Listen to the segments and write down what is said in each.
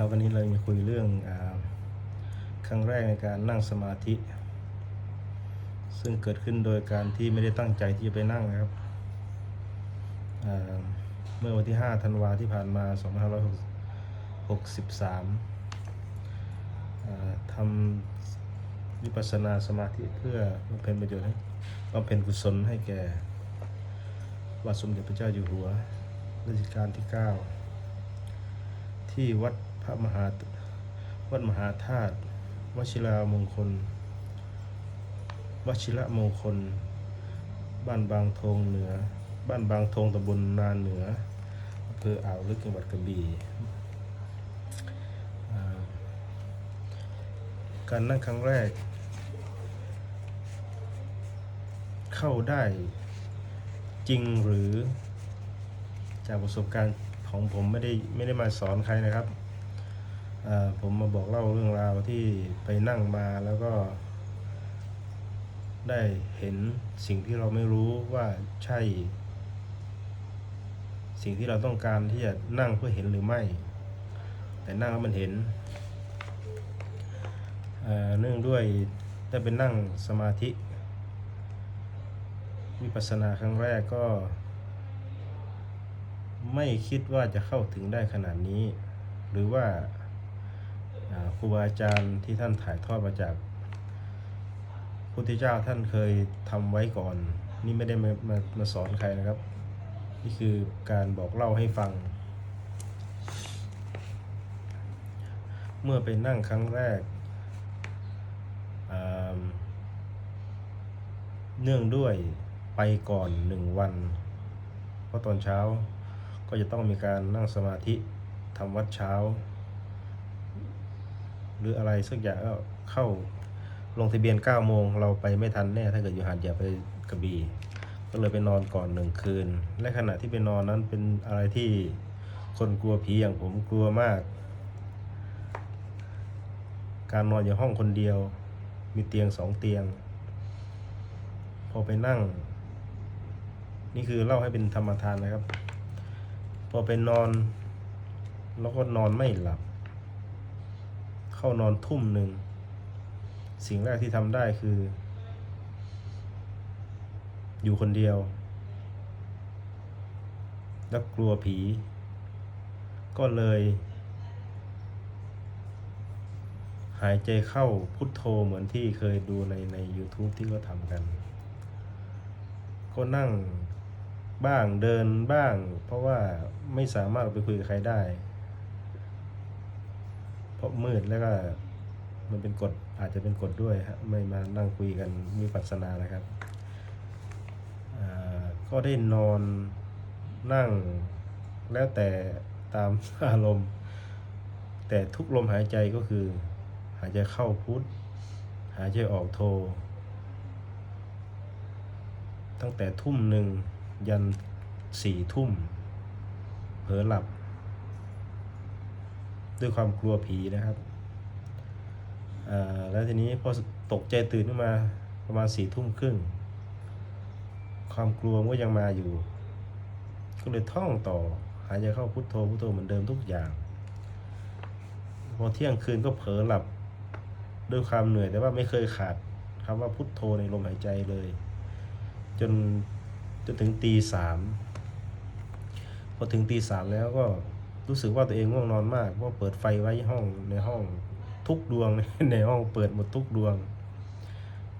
ครับวันนี้เราจะคุยเรื่องอครั้งแรกในการนั่งสมาธิ ซึ่งเกิดขึ้นโดยการที่ไม่ได้ตั้งใจที่จะไปนั่งนะครับเมื่อวันที่ 5 ธันวาที่ผ่านมา 2563อ่าทำวิปัสสนาสมาธิเพื่อบำเพ็ญประโยชน์ให้บำเพ็ญกุศลให้แก่วัดสมเด็จพระเจ้าอยู่หัวรัชกาลที่ 9 ที่วัด ระมหาวัดมหาธาตุวชิรามงคล วชิระมงคล บ้านบางทงเหนือ บ้านบางทงตำบลนาเหนืออำเภออ่าวลึกจังหวัดกระบี่การนั่งครั้งแรก เข้าได้จริงหรือจากประสบการณ์ของผมไม่ได้ไม่ได้มาสอนใครนะครับ ผมมาบอกเล่าเรื่องราวที่ไปนั่งมาแล้วก็ ได้เห็นสิ่งที่เราไม่รู้ว่าใช่ สิ่งที่เราต้องการที่จะนั่งเพื่อเห็นหรือไม่ แต่นั่งแล้วมันเห็นเนื่องด้วยได้เป็นนั่งสมาธิ วิปัสสนาครั้งแรกก็ ไม่คิดว่าจะเข้าถึงได้ขนาดนี้ หรือว่า ครูบาอาจารย์ที่ท่านถ่ายทอดมาจากพุทธเจ้าท่านเคยทำไว้ก่อน นี่ไม่ได้มามามาสอนใครนะครับ นี่คือการบอกเล่าให้ฟัง เมื่อไปนั่งครั้งแรก เนื่องด้วยไปก่อนหนึ่งวัน เพราะตอนเช้าก็จะต้องมีการนั่งสมาธิทำวัดเช้า หรืออะไรสักอย่างก็เข้าลงทะเบียน9โมงเราไปไม่ทันแน่ ถ้าเกิดอยู่หาดใหญ่ไปกระบี่ก็เลยไปนอนก่อนหนึ่งคืน และขณะที่ไปนอนนั้นเป็นอะไรที่คนกลัวผีอย่างผมกลัวมาก การนอนอยู่ห้องคนเดียว มีเตียงสองเตียง พอไปนั่ง นี่คือเล่าให้เป็นธรรมทานนะครับ พอไปนอน แล้วก็นอนไม่หลับ เข้านอนทุ่มหนึ่ง สิ่งแรกที่ทำได้คือ อยู่คนเดียว แล้วกลัวผี ก็เลย หายใจเข้าพุทโธเหมือนที่เคยดูในใน YouTube ที่เขาทำกัน ก็นั่งบ้างเดินบ้าง เพราะว่าไม่สามารถไปคุยกับใครได้ เพราะมืดแล้วก็มันเป็นกฎอาจจะเป็นกฎด้วยฮะไม่มานั่งคุยกันมีปัสนานะครับอ่าก็ได้นอนนั่งแล้วแต่ตามอารมณ์ แต่ทุกลมหายใจก็คือ หายใจเข้าพุทธหายใจออกโท ตั้งแต่ทุ่มหนึ่งยันสี่ทุ่มเผลอหลับ ด้วยความกลัวผีนะครับอ่าแล้วทีนี้พอตกใจตื่นขึ้นมาประมาณสี่ทุ่มครึ่ง ความกลัวก็ยังมาอยู่ ก็เลยท่องต่อ หายใจเข้าพุทโธพุทโธเหมือนเดิมทุกอย่าง พอเที่ยงคืนก็เผลอหลับด้วยความเหนื่อยแต่ว่าไม่เคยขาดคำว่าพุทโธในลมหายใจเลย จนจนถึงตีสามพอถึงตีสามแล้วก็ รู้สึกว่าตัวเองง่วงนอนมากเพราะเปิดไฟไว้ห้องในห้องทุกดวงในห้องเปิดหมดทุกดวง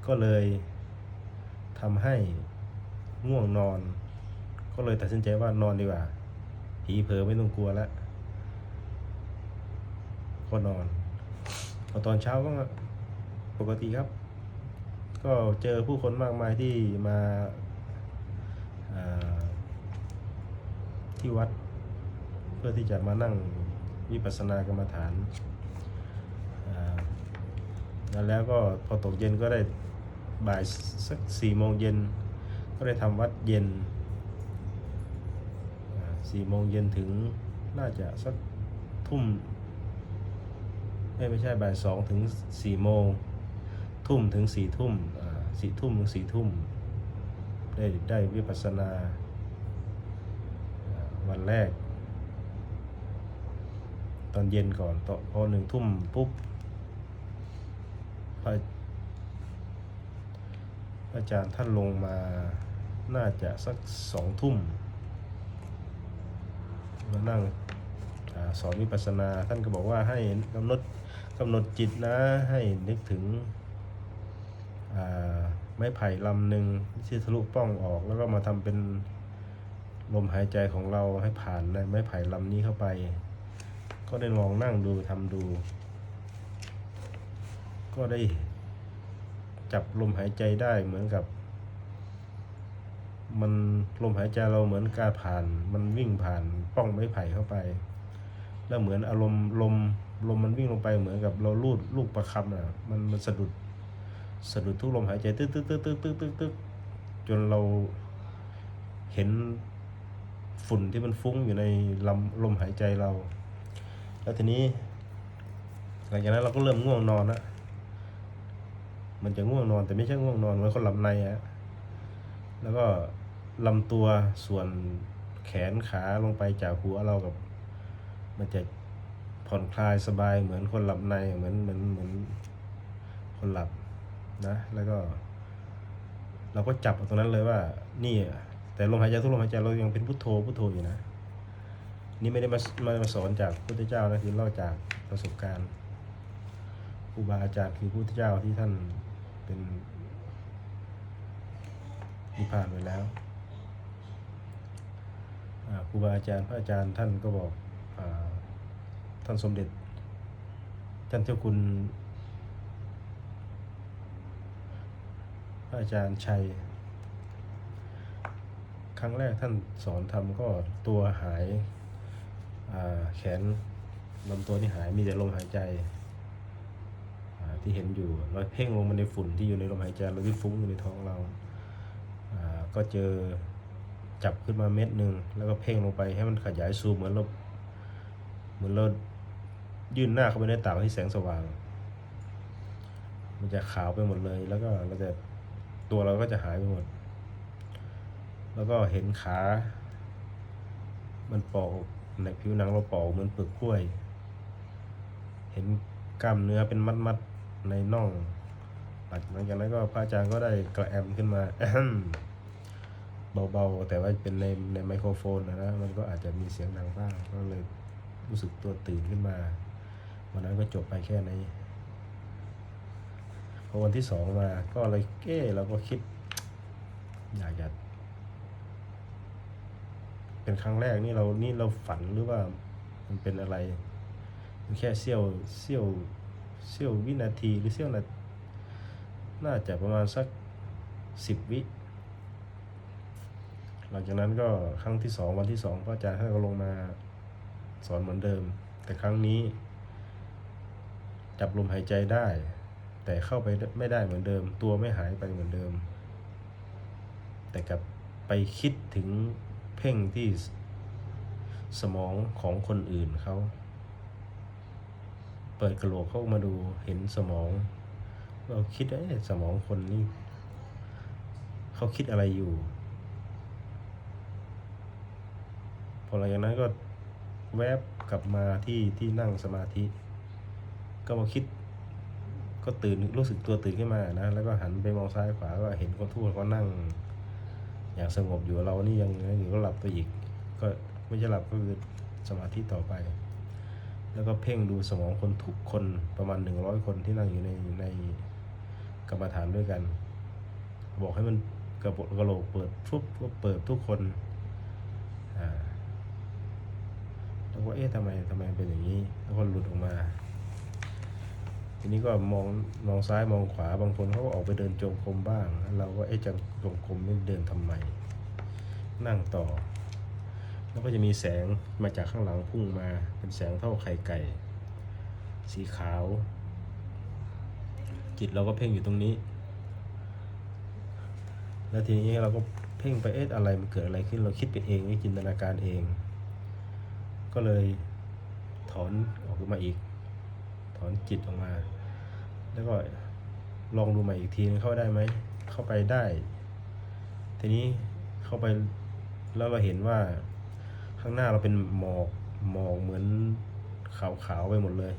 ก็เลยทำให้ง่วงนอน ก็เลยตัดสินใจว่านอนดีกว่า ผีเผลอไม่ต้องกลัวแล้วก็นอนพอตอนเช้าก็ปกติครับ ก็เจอผู้คนมากมายที่มาาที่วัด เพื่อที่จะมานั่งวิปัสสนากรรมฐานแล้วแล้วก็พอตกเย็นก็ได้บ่ายสักสี่โมงเย็นก็ได้ทำวัดเย็นสี่โมงเย็นถึงน่าจะสักทุ่มไม่ไม่ใช่บ่ายสองถึงสี่โมงทุ่มถึงสี่ทุ่มสี่ทุ่มถึงสี่ทุ่มได้ได้วิปัสสนาวันแรก ตอนเย็นก่อนตอนพอหนึ่งทุ่มปุ๊บพระอาจารย์ท่านลงมาน่าจะสักสองทุ่มมานั่งอสอนวิปัสสนาท่านก็บอกว่าให้กำหนดกำหนดจิตนะให้นึกถึงไม้ไผ่ลำหนึ่งที่ทะลุป้องออก แล้วก็มาทำเป็นลมหายใจของเราให้ผ่านในไม้ไผ่ลำนี้เข้าไป ก็ได้ลองนั่งดูทำดู ก็ได้จับลมหายใจได้เหมือนกับ มันลมหายใจเราเหมือนการผ่าน มันวิ่งผ่านป้องไม้ไผ่เข้าไป แล้วเหมือนอารมณ์ลมลมมันวิ่งลงไปเหมือนกับเราลูดลูกประคำอะมันมันสะดุดสะดุดทุกลมหายใจตึ๊กตึ๊กตึ๊กตึ๊กตึ๊กตึ๊กตึ๊กจนเราเห็นฝุ่นที่มันฟุ้งอยู่ในลำลมหายใจเรา แล้วทีนี้ หลังจากนั้นเราก็เริ่มง่วงนอนละมันจะง่วงนอนแต่ไม่ใช่ง่วงนอนเหมือนคนหลับในอะแล้วก็ลำตัวส่วนแขนขาลงไปจากหัวเรากับ มันจะผ่อนคลายสบายเหมือนคนหลับในเหมือนเหมือนเหมือนคนหลับนะ แล้วก็ เราก็จับตรงนั้นเลยว่า นี่อะแต่ลมหายใจทุกลมหายใจเรายังเป็นพุทโธพุทโธอยู่นะ นี่ไม่ได้มามามาสอนจากพุทธเจ้านะคือเล่าจากประสบการณ์ครูบาอาจารย์คือพุทธเจ้าที่ท่านเป็นนิพพานไปแล้วครูบาอาจารย์พระอาจารย์ท่านก็บอกอท่านสมเด็จ ท่านเจ้าคุณ พระอาจารย์ชัย ครั้งแรกท่านสอนทำก็ตัวหาย แขนลำตัวที่หายมีแต่ลมหายใจที่เห็นอยู่เราเพ่งลงมาในฝุ่นที่อยู่ในลมหายใจเราที่ฟุ้งอยู่ในท้องเราอ่าก็เจอจับขึ้นมาเม็ดหนึ่งแล้วก็เพ่งลงไปให้มันขยายซูมเหมือนเราเหมือนเรายื่นหน้าเข้าไปในต่างที่แสงสว่าง มันจะขาวไปหมดเลย แล้วก็เราจะตัวเราก็จะหายไปหมด แล้วก็เห็นขา มันปอก ในผิวหนังเราเปอกเหมือนเปลือกกล้วย เห็นกล้ามเนื้อเป็นมัดๆในน่องหลังจากนั้นก็พระอาจารย์ก็ได้กระแอมขึ้นมาเบาๆ แต่ว่าเป็นในในไมโครโฟนนะนะมันก็อาจจะมีเสียงดังบ้างก็เลยรู้สึกตัวตื่นขึ้นมา วันนั้นก็จบไปแค่นี้พอวันที่สองมาก็เลยเก้เราก็คิด อยากจะ เป็นครั้งแรกนี่เรานี่เราฝันหรือว่ามันเป็นอะไร มันแค่เสี้ยวเสี้ยวเสี้ยววินาทีหรือเสี้ยวนาน่าจะประมาณสักสิบวิหลังจากนั้นก็ครั้งที่สองวันที่สองพระอาจารย์ท่านก็ลงมาสอนเหมือนเดิม แต่ครั้งนี้จับลมหายใจได้ แต่เข้าไปไม่ได้เหมือนเดิม ตัวไม่หายไปเหมือนเดิม แต่กับไปคิดถึง เพ่งที่สมองของคนอื่นเขา เปิดกระโหลกเข้ามาดูเห็นสมอง เราคิดเอ๊สมองคนนี้เขาคิดอะไรอยู่ พอหลังจากนั้นก็แวบกลับมาที่ที่นั่งสมาธิ ก็มาคิด ก็ตื่นรู้สึกตัวตื่นขึ้นมานะ แล้วก็หันไปมองซ้ายขวาก็เห็นคนทั่วก็นั่ง อย่างสงบอยู่เรานี่ยังอยู่ก็หลับไปอีก ก็ไม่ใช่หลับก็คือสมาธิต่อไป แล้วก็เพ่งดูสมองคนถูกคนประมาณหนึ่งร้อยคนที่นั่งอยู่ในในกรรมฐานด้วยกัน บอกให้มันกระโปกระโหลกเปิดทุบก็เปิดทุกคนอ่าแล้วก็เอ๊ะทำไมทำไมเป็นอย่างนี้ แล้วก็หลุดออกมา ทีนี้ก็มองมองซ้ายมองขวาบางคนเขาก็ออกไปเดินจงกรมบ้าง เราก็เอ๊ะจะจงกรมไม่เดินทำไม นั่งต่อ แล้วก็จะมีแสงมาจากข้างหลังพุ่งมา เป็นแสงเท่าไข่ไก่ สีขาว จิตเราก็เพ่งอยู่ตรงนี้ แล้วทีนี้เราก็เพ่งไปเอ๊ะอะไรมันเกิดอะไรขึ้นเราคิดไปเองจินตนาการเอง ก็เลยถอนออกมาอีก ถอนจิตออกมา แล้วก็ลองดูใหม่อีกทีนึงเข้าได้ไหม เข้าไปได้ ทีนี้เข้าไปแล้วเราเห็นว่าข้างหน้าเราเป็นหมอกหมอกเหมือนขาวๆไปหมดเลย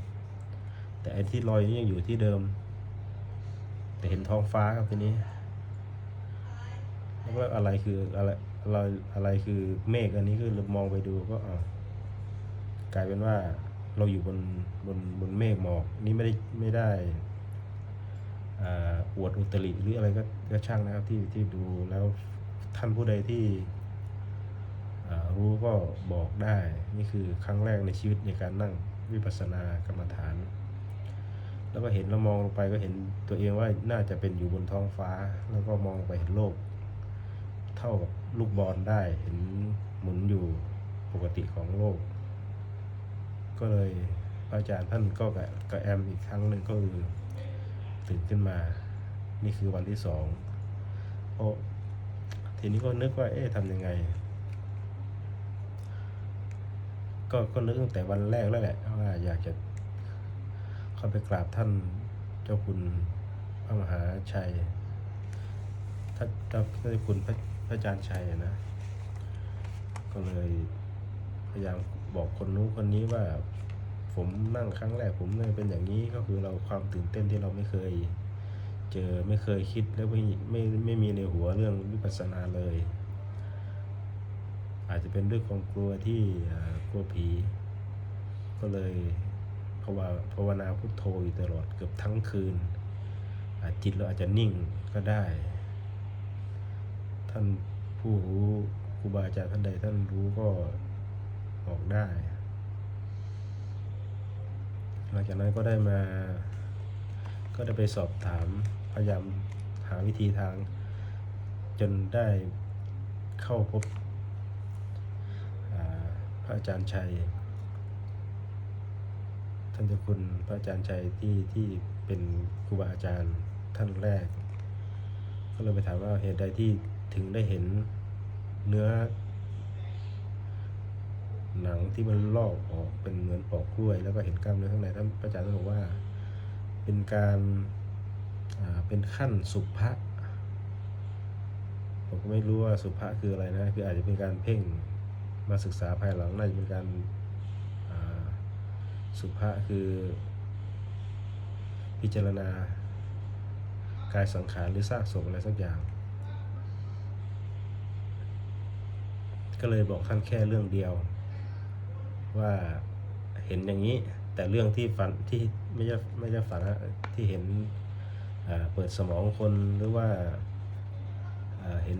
แต่ไอ้ที่ลอยนี่ยังอยู่ที่เดิม แต่เห็นท้องฟ้าครับทีนี้แล้วอะไรคืออะไรอะไรอะไรคือเมฆอันนี้คือเรามองไปดูก็อ้ากลายเป็นว่า เราอยู่บนบนบนเมฆหมอกนี่ไม่ได้ไม่ได้อ่าอวดอุตริหรืออะไรก็ก็ช่างนะครับที่ที่ดูแล้วท่านผู้ใดที่รู้ก็บอกได้ นี่คือครั้งแรกในชีวิตในการนั่งวิปัสสนากรรมฐาน แล้วก็เห็นแล้วมองลงไปก็เห็นตัวเองว่าน่าจะเป็นอยู่บนท้องฟ้า แล้วก็มองไปเห็นโลก เท่ากับลูกบอลได้เห็นหมุนอยู่ปกติของโลก ก็เลยพระอาจารย์ท่านก็กับกับแอมอีกครั้งหนึ่งก็คือตื่นขึ้นมา นี่คือวันที่สองเพราะทีนี้ก็นึกว่า เอ๊ะทำยังไง ก็ก็นึกตั้งแต่วันแรกแล้วแหละว่าอยากจะเข้าไปกราบท่านเจ้าคุณพระมหาชัยท่านเจ้าคุณพระพระอาจารย์ชัยนะ ก็เลยพยายาม บอกคนนู้นคนนี้ว่า ผมนั่งครั้งแรกผมเนี่ยเป็นอย่างนี้ก็คือเราความตื่นเต้นที่เราไม่เคย เจอไม่เคยคิดแล้วไม่ไม่ไม่มีในหัวเรื่องวิปัสสนาเลย อาจจะเป็นด้วยความกลัวที่กลัวผี ก็เลยภาวาภาวนาพุทโธอยู่ตลอดเกือบทั้งคืนอจิตเราอาจจะนิ่งก็ได้ ท่านผู้รู้ครูบาอาจารย์ท่านใดท่านรู้ก็ บอกได้ หลังจากนั้นก็ได้มา ก็ได้ไปสอบถามพยายามหาวิธีทาง จนได้เข้าพบอาพระอาจารย์ชัย ท่านเจ้าคุณพระอาจารย์ชัยที่ที่เป็นครูบาอาจารย์ท่านแรก ก็เลยไปถามว่าเหตุใดที่ถึงได้เห็นเนื้อ หนังที่มันลอกออกเป็นเหมือนปอกกล้วย แล้วก็เห็นกล้ามเนื้อข้างในท่านพระอาจารย์ท่านบอกว่า เป็นการเป็นขั้นสุภะผมก็ไม่รู้ว่าสุภะคืออะไรนะ คืออาจจะเป็นการเพ่งมาศึกษาภายหลังน่าจะเป็นการสุภะคือ พิจารณากายสังขารหรือซากศพอะไรสักอย่าง ก็เลยบอกท่านแค่เรื่องเดียว ว่าเห็นอย่างนี้ แต่เรื่องที่ฝันที่ไม่ใช่ไม่ใช่ฝันฮะที่เห็นอ่าเปิดสมองคนหรือว่าอ่าเห็น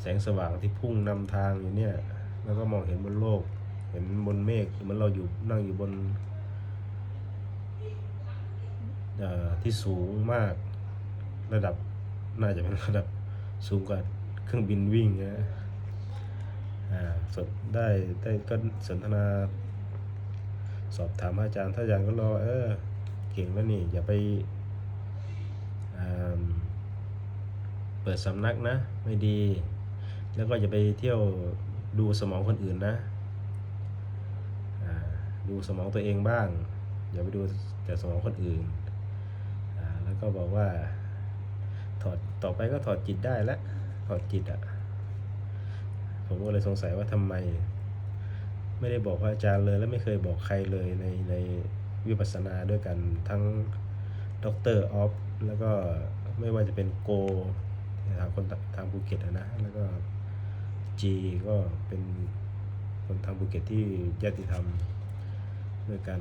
แสงสว่างที่พุ่งนำทางอยู่เนี่ย แล้วก็มองเห็นบนโลก เห็นบนเมฆเหมือนเราอยู่นั่งอยู่บนอ่อที่สูงมากระดับน่าจะเป็นระดับสูงกว่าเครื่องบินวิ่งนะ สดได้ได้ก็สนทนา สอบถามอาจารย์ ถ้าอาจารย์ก็รอเออเก่งแล้วนี่ อย่าไปเปิดสำนักนะ ไม่ดี แล้วก็อย่าไปเที่ยวดูสมองคนอื่นนะดูสมองตัวเองบ้าง อย่าไปดูแต่สมองคนอื่น แล้วก็บอกว่าถอดต่อไปก็ถอดจิตได้แล้วถอดจิตอะ ผมก็เลยสงสัยว่าทำไม ไม่ได้บอกพระอาจารย์เลย และไม่เคยบอกใครเลยในในวิปัสสนาด้วยกันทั้งดรออฟแล้วก็ไม่ว่าจะเป็นโกทางคนทางภูเก็ตนะ แล้วก็จีก็เป็นคนทางภูเก็ตที่ญาติธรรมด้วยกัน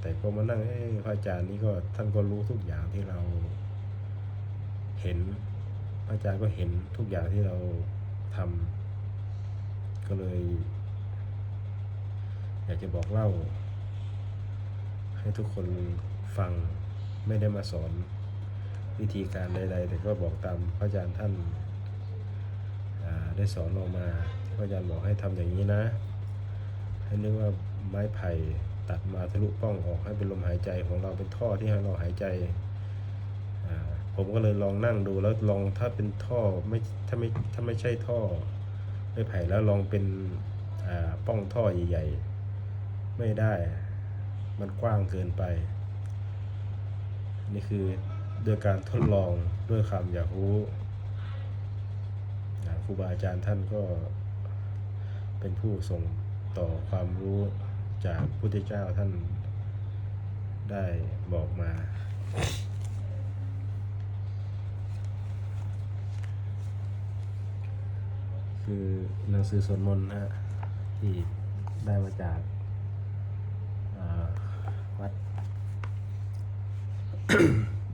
แต่ก็มานั่งเอ้พระอาจารย์นี่ก็ท่านก็รู้ทุกอย่างที่เราเห็น พระอาจารย์ก็เห็นทุกอย่างที่เราทำ ก็เลย อยากจะบอกเล่า ให้ทุกคนฟังไม่ได้มาสอนวิธีการใดๆ แต่ก็บอกตามพระอาจารย์ท่านได้สอนออกมาที่พระอาจารย์บอกให้ทำอย่างนี้นะ ให้นึกว่าไม้ไผ่ตัดมาทะลุป้องออกให้เป็นลมหายใจของเราเป็นท่อที่ให้เราหายใจ ผมก็เลยลองนั่งดูแล้วลองถ้าเป็นท่อไม่ถ้าไม่ถ้าไม่ใช่ท่อ ไม้ไผ่แล้วลองเป็นป้องท่อใหญ่ๆ ไม่ได้ มันกว้างเกินไป นี่คือด้วยการทดลองด้วยความอยากรู้ครูบาอาจารย์ท่านก็เป็นผู้ส่งต่อความรู้จากพุทธเจ้าท่านได้บอกมา คือหนังสือสวดมนต์นะฮะที่ได้มาจากวัด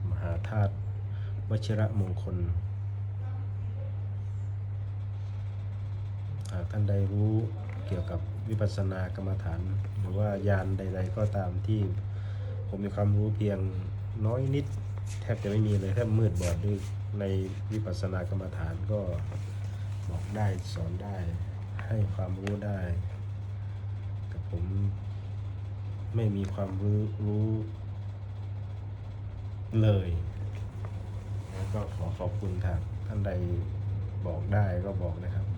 มหาธาตุวชิระมงคลหากท่านใดรู้เกี่ยวกับวิปัสสนากรรมฐาน หรือว่าญาณใด ๆ ก็ตามที่ผมมีความรู้เพียงน้อยนิด แทบจะไม่มีเลยแทบมืดบอดด้วยในวิปัสสนากรรมฐานก็ บอกได้สอนได้ให้ความรู้ได้ แต่ผมไม่มีความรู้รู้เลย แล้วก็ขอขอบคุณทางท่านใดบอกได้ก็บอกนะครับ